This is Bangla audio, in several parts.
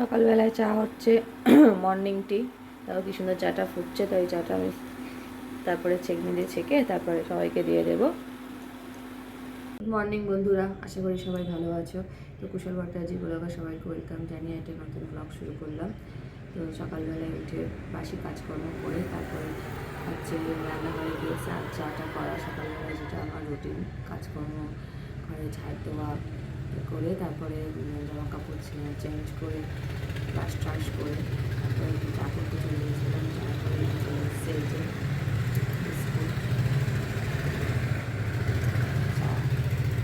সকালবেলায় চা হচ্ছে মর্নিং টি তাও কি সুন্দর চাটা ফুটছে তো এই চাটা আমি তারপরে ছেঁকনি দিয়ে ছেঁকে তারপরে সবাইকে দিয়ে দেবো। গুড মর্নিং বন্ধুরা, আশা করি সবাই ভালো আছো। তো কুশল ভট্টাচার্য ব্লগে সবাইকে ওয়েলকাম জানিয়ে একটা নতুন ব্লগ শুরু করলাম। তো সকালবেলায় উঠে বাসি কাজকর্ম করে তারপরে হচ্ছে রান্নাঘরে গিয়ে চা, চাটা করা, সকালবেলায় যেটা আমার রুটিন কাজকর্ম, ঘরে ঝাড় দেওয়া করে তারপরে জামা কাপড় চেঞ্জ করে ব্রাশ ট্রাশ করে, তারপরে চা করতে চলে গেছিলাম যে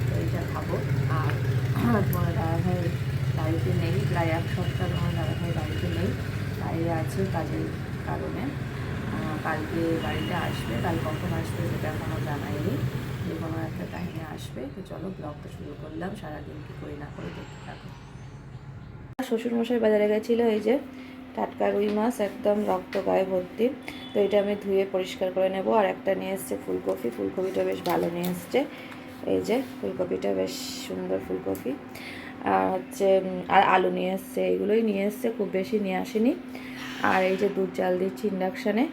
তো এইটা খাব। আর তোমার বাড়িতে নেই, প্রায় এক সপ্তাহ তোমার বাড়িতে নেই, বাইরে আছে কাজের কারণে। কালকে বাড়িতে আসবে, কাল কখন আসবে সেটা এখনও জানাইনি যে কোনো একটা টাইমে আসবে, তো চলো ব্লগটা শুরু করলাম। সারাদিন কী করি না করে দেখতে থাকো। শ্বশুরমশাই বাজারে গেছিল, এই যে টাটকা রুই মাছ, একদম রক্ত গায়ে ভর্তি। তো এটা আমি ধুয়ে পরিষ্কার করে নেব। আর একটা নিয়ে এসছে ফুলকপি। ফুলকপিটা বেশ ভালো নিয়ে এসছে। এই যে ফুলকপিটা বেশ সুন্দর ফুলকপি। আর হচ্ছে, আর আলু নিয়ে এসছে। এইগুলোই নিয়ে এসছে, খুব বেশি নিয়ে আসেনি। আর এই যে দুধ জাল দিচ্ছি ইন্ডাকশানে,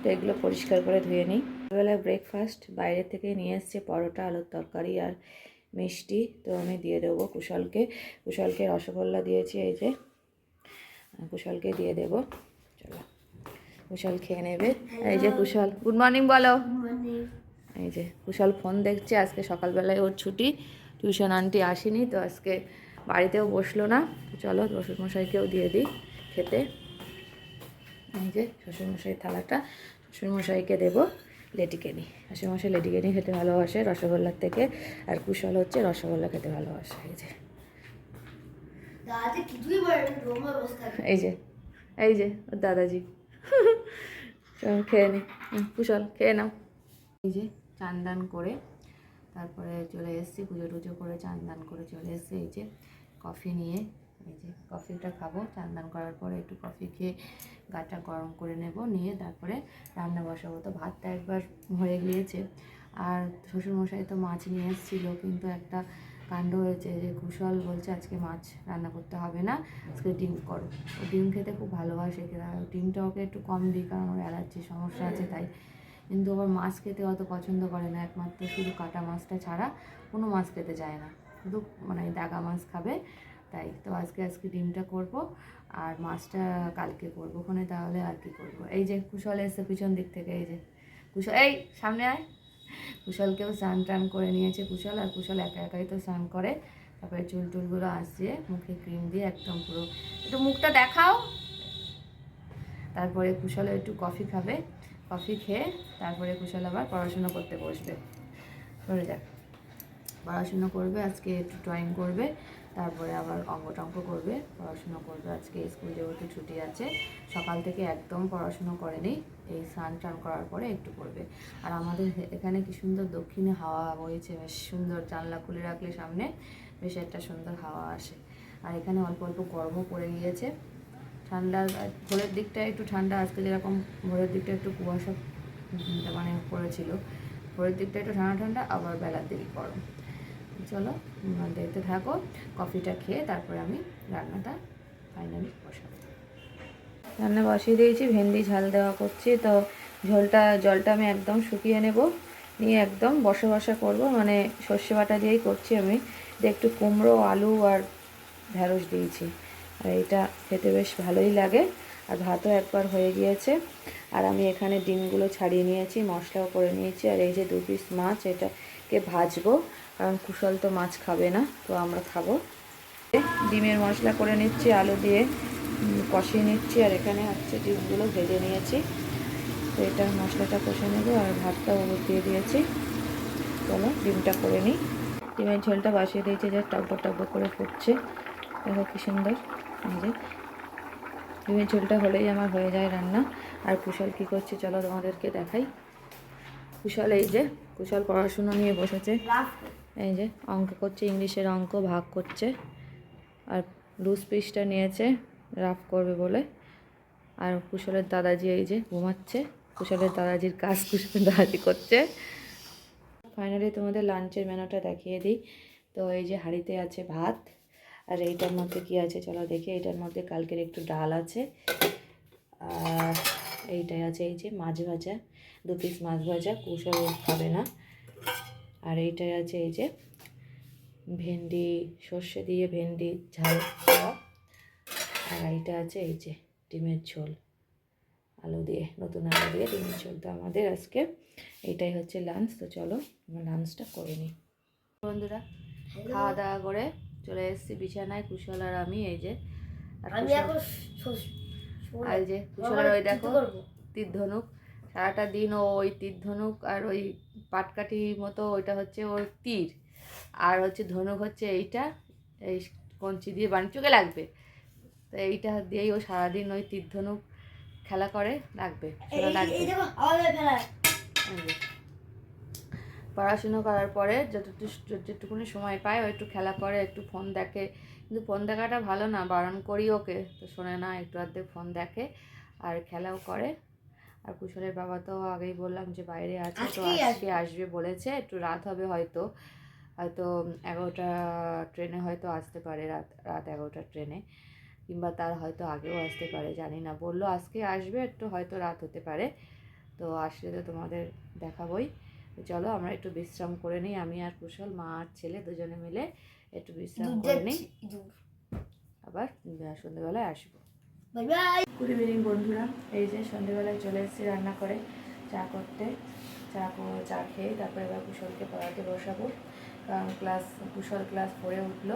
তো এগুলো পরিষ্কার করে ধুয়ে নিই। সকালবেলায় ব্রেকফাস্ট বাইরে থেকে নিয়ে এসছে পরোটা আলুর তরকারি আর মিষ্টি। তো আমি দিয়ে দেবো কুশলকে। কুশলকে রসগোল্লা দিয়েছি এই যে। কুশলকে দিয়ে দেব। চলো কুশল খেয়ে নেবে। এই যে কুশল। গুড মর্নিং বলো। এই যে কুশল ফোন দেখছে আজকে সকালবেলায় ওর ছুটি। টিউশন আন্টি আসেনি তো আজকে বাড়িতেও বসল না। চলো শ্বশুরমশাইকেও দিয়ে দিই খেতে। এই যে শ্বশুরমশাই থালাটা শ্বশুরমশাইকে দেবো। লেডিকেনি শ্বশুরমশাই লেডিকেনি খেতে ভালোবাসে রসগোল্লার থেকে। আর কুশল হচ্ছে রসগোল্লা খেতে ভালোবাসে। এই যে। এই যে। এই যে ওর দাদাজি। খেয়ে নি। কুশল খেয়ে নাও। এই যে চান দান করে তারপরে চলে এসেছি পুজো টুজো করে চান দান করে চলে এসেছি। এই যে কফি নিয়ে এই যে কফিটা খাব, চান দান করার পরে একটু কফি খেয়ে গাটা গরম করে নেব, নিয়ে তারপরে রান্না বসাবো। তো ভাতটা একবার হয়ে গিয়েছে। আর শ্বশুরমশাই তো মাছ নিয়ে এসেছিল, কিন্তু একটা কাণ্ড হয়েছে যে কুশল বলছে, আজকে মাছ রান্না করতে হবে না, আজকে ডিম করো। ও ডিম খেতে খুব ভালোবাসে ডিমটা ওকে একটু কম দিই, কারণ ওর অ্যালার্জি সমস্যা আছে, তাই। কিন্তু আবার মাছ খেতে অত পছন্দ করে না, একমাত্র শুধু কাটা মাছটা ছাড়া কোনো মাছ খেতে চায় না। শুধু মানে দাগা মাছ খাবে তাই তো আজকে আজকে ডিমটা করব আর মাছটা কালকে করব। ওখানে তাহলে আর কি করব? এই যে কুশল এসে পিছন দিক থেকে, এই যে কুশল, এই সামনে আয়। কুশলকেও স্নান টান করে নিয়েছে কুশল, আর কুশল একা একাই তো স্নান করে। তারপরে চুল টুলগুলো আসছে, মুখে ক্রিম দিয়ে একদম পুরো। একটু মুখটা দেখাও। তারপরে কুশল একটু কফি খাবে, কফি খেয়ে তারপরে কুশল আবার পড়াশোনা করতে বসবে। সরে যাক। পড়াশুনো করবে, আজকে একটু ড্রয়িং করবে। তারপরে আবার অঙ্ক টঙ্ক করবে, পড়াশুনো করবে। আজকে স্কুল যেহেতু ছুটি আছে, সকাল থেকে একদম পড়াশুনো করেনি, এই স্নান টান করার পরে একটু করবে। আর আমাদের এখানে কি সুন্দর দক্ষিণে হাওয়া বইছে, বেশ সুন্দর জানলা খুলে রাখলে সামনে বেশ একটা সুন্দর হাওয়া আসে। আর এখানে অল্প অল্প গরমও পড়ে গিয়েছে। ঠান্ডা, ভোরের দিকটা একটু ঠান্ডা, আজকে যেরকম ভোরের দিকটা একটু কুয়াশা মানে পড়েছিল। ভোরের দিকটা একটু ঠান্ডা ঠান্ডা, আবার বেলার দিকে গরম। চলো দেখতে থাকো, কফিটা খেয়ে তারপরে আমি রান্নাটা ফাইনালি বসাবো। রান্না বসিয়ে দিয়েছি, ভেন্ডি ঝাল দেওয়া করছি, তো ঝোলটা, জলটা আমি একদম শুকিয়ে নেব, নিয়ে একদম বসা বসা করব মানে সর্ষে বাটা দিয়েই করছি আমি একটু কুমড়ো, আলু আর ঢ্যাঁড়স দিয়েছি। আর এটা খেতে বেশ ভালোই লাগে, আর ভাতও একবার হয়ে গিয়েছে। আর আমি এখানে ডিমগুলো ছাড়িয়ে নিয়েছি, মশলাও করে নিয়েছি, আর এই যে দু পিস মাছ এটাকে ভাজবো, কারণ কুশল তো মাছ খাবে না, তো আমরা খাব। ডিমের মশলা করে নিচ্ছি, আলু দিয়ে কষিয়ে নিচ্ছি, আর এখানে হচ্ছে ডিমগুলো ভেজে নিয়েছি। তো এটা মশলাটা কষে নেব, আর ভাতটাও ওপর দিয়ে দিয়েছি। চলো, ডিমটা করে নিই। ডিমের ঝোলটা বসিয়ে দিয়েছি, যা টকবক টকবক করে ফুটছে। দেখো কি সুন্দর যে। ডিমের ঝোলটা হলেই আমার হয়ে যায় রান্না। আর কুশল কী করছে, চলো তোমাদেরকে দেখাই। কুশল এই যে কুশল পড়াশুনো নিয়ে বসেছে। এই যে অঙ্ক করছে ইংলিশের অঙ্ক ভাগ করছে। আর লুজ পিসটা নিয়েছে রাফ করবে বলে। আর কুশলের দাদাজি এই যে ঘুমাচ্ছে। কুশলের দাদাজির কাজ কুশলের দাদাজি করছে। ফাইনালি তোমাদের লাঞ্চের মেনুটা দেখিয়ে দিই। তো এই যে হাঁড়িতে আছে ভাত আর এইটার মধ্যে কি আছে চলো দেখি। এইটার মধ্যে কালকের একটু ডাল আছে। আর এইটাই আছে এই যে মাছ ভাজা। দু পিস মাছ ভাজা কুশল খাবে না। আর এইটাই আছে এই যে ভেন্ডি সর্ষে দিয়ে ভেন্ডি ঝাল খাওয়া। আর এইটা আছে এই যে ডিমের ঝোল। আলু দিয়ে নতুন আলু দিয়ে ডিমের ঝোল। তো আমাদের আজকে এইটাই হচ্ছে লাঞ্চ তো চলো আমরা লাঞ্চটা করে নিই। বন্ধুরা খাওয়া দাওয়া করে চলে এসেছি বিছানায় কুশল আর আমি এই যে আর যে কুশলের ওই দেখো? তীর ধনুক সারাটা দিন ও ওই তীর ধনুক আর ওই পাটকাঠি মতো ওইটা হচ্ছে ওর তীর। আর হচ্ছে ধনুক হচ্ছে এইটা এই কঞ্চি দিয়ে বানি চোখে লাগবে। তো এইটা দিয়েই ও সারাদিন ওই তীর ধনুক খেলা করে লাগবে। পড়াশুনো করার পরে যতটুকু যেটুকুনি সময় পায় ও একটু খেলা করে একটু ফোন দেখে। কিন্তু ফোন দেখাটা ভালো না বারণ করি ওকে। তো শোনে না একটু আধটু ফোন দেখে আর খেলাও করে। আর কুশলের বাবা তো আগেই বললাম যে বাইরে আছে তো আজকে আসবে। বলেছে একটু রাত হবে হয়তো। হয়তো এগারোটা ট্রেনে হয়তো আসতে পারে রাত রাত এগারোটা ট্রেনে। কিংবা তার হয়তো আগেও আসতে পারে জানি না। বলল আজকে আসবে একটু হয়তো রাত হতে পারে। তো আসলে তো তোমাদের দেখাবই। চলো আমরা একটু বিশ্রাম করে নিই। আমি আর কুশল মা আর ছেলে দুজনে মিলে একটু বিশ্রাম করে নিই। আবার সন্ধ্যেবেলায় আসব। গুড ইভিনিং বন্ধুরা। এই যে সন্ধ্যেবেলায় চলে এসেছি রান্না করে, চা করতে। চা চা খেয়ে তারপরে এবার কুশলকে পড়াতে বসাবো। কারণ ক্লাস, কুশল ক্লাস ফোরে উঠল।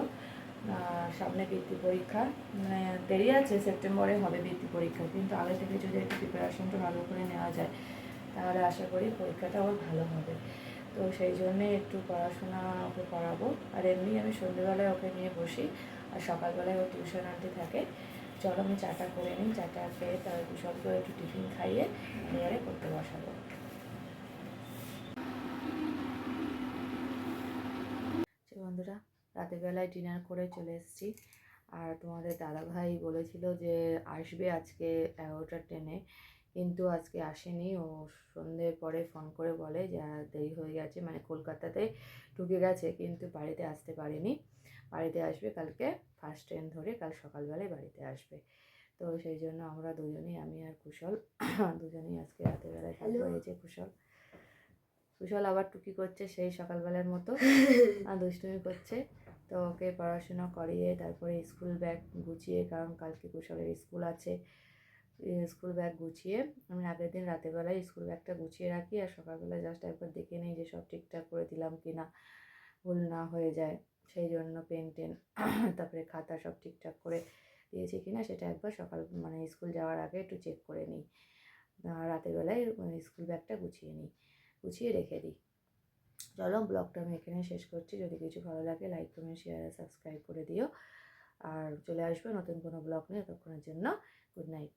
সামনে বৃত্তি পরীক্ষা। মানে দেরি আছে, সেপ্টেম্বরে হবে বৃত্তি পরীক্ষা। কিন্তু আগে থেকে যদি একটু প্রিপারেশনটা ভালো করে নেওয়া যায়, তাহলে আশা করি পরীক্ষাটা আবার ভালো হবে। তো সেই জন্যে একটু পড়াশোনা ওকে করাবো। আর এমনি আমি সন্ধ্যেবেলায় ওকে নিয়ে বসি। আর সকালবেলায় ও টিউশন আনতে থাকে। চলো আমি চাটা করে নিই, চাটা খেয়ে তার কুশলকে একটু টিফিন খাইয়ে এবারে করতে বসাবো। বন্ধুরা, রাতের বেলায় ডিনার করে চলে এসেছি। আর তোমাদের দাদাভাই বলেছিল যে আসবে আজকে এগারোটার ট্রেনে, কিন্তু আজকে আসেনি। ও সন্ধ্যের পরে ফোন করে বলে যে, দেরি হয়ে গেছে। মানে কলকাতাতে ঢুকে গেছে, কিন্তু বাড়িতে আসতে পারেনি। বাড়িতে আসবে কালকে ফার্স্ট ট্রেন ধরে কাল সকালবেলায় বাড়িতে আসবে। তো সেই জন্য আমরা দুজনেই আমি আর কুশল দুজনেই আজকে রাতের বেলায় থাকব এই কুশল। কুশল আবার টুকি করছে সেই সকালবেলার মতো আর দুষ্টুমি করছে। তো ওকে পড়াশোনা করিয়ে তারপরে স্কুল ব্যাগ গুছিয়ে কারণ কালকে কুশলের স্কুল আছে স্কুল ব্যাগ গুছিয়ে আমি আগের দিন রাতের বেলায় স্কুল ব্যাগটা গুছিয়ে রাখি আর সকালবেলা জাস্ট একবার দেখে নিই যে সব ঠিকঠাক করে দিলাম কি না ভুল না হয়ে যায়। সেই জন্য পেন টেন, তারপরে খাতা সব ঠিকঠাক করে দিয়েছি কি না সেটা একবার সকাল মানে স্কুল যাওয়ার আগে একটু চেক করে নিই। রাতের বেলায় স্কুল ব্যাগটা গুছিয়ে নিই, গুছিয়ে রেখে দিই। চলো ব্লগটা আমি এখানে শেষ করছি। যদি কিছু ভালো লাগে লাইক কমেন্ট শেয়ার আর সাবস্ক্রাইব করে দিও। আর চলে আসবে নতুন কোনো ব্লগ নিয়ে ততক্ষণের জন্য গুড নাইট